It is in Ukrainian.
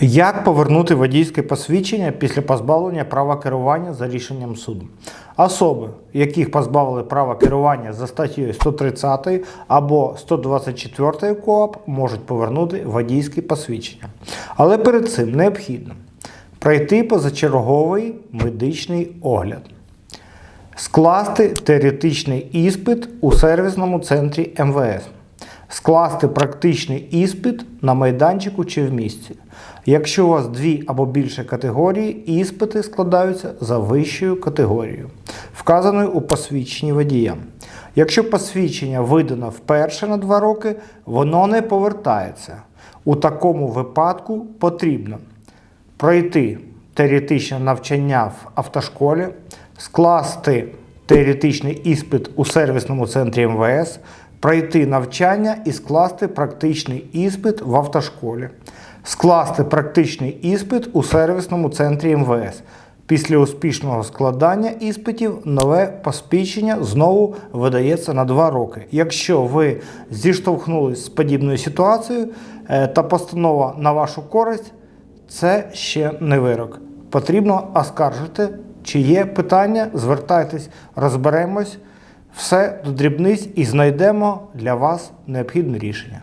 Як повернути водійське посвідчення після позбавлення права керування за рішенням суду? Особи, яких позбавили права керування за статтею 130 або 124 КОАП, можуть повернути водійське посвідчення. Але перед цим необхідно пройти позачерговий медичний огляд, скласти теоретичний іспит у сервісному центрі МВС, скласти практичний іспит на майданчику чи в місці. Якщо у вас дві або більше категорії, іспити складаються за вищою категорією, вказаною у посвідченні водія. Якщо посвідчення видано вперше на два роки, воно не повертається. У такому випадку потрібно пройти теоретичне навчання в автошколі, скласти теоретичний іспит у сервісному центрі МВС, пройти навчання і скласти практичний іспит в автошколі, скласти практичний іспит у сервісному центрі МВС. Після успішного складання іспитів нове посвідчення знову видається на 2 роки. Якщо ви зіштовхнулись з подібною ситуацією е, та постанова на вашу користь, це ще не вирок. Потрібно оскаржити, чи є питання, звертайтесь, розберемось, все до дрібниць і знайдемо для вас необхідне рішення.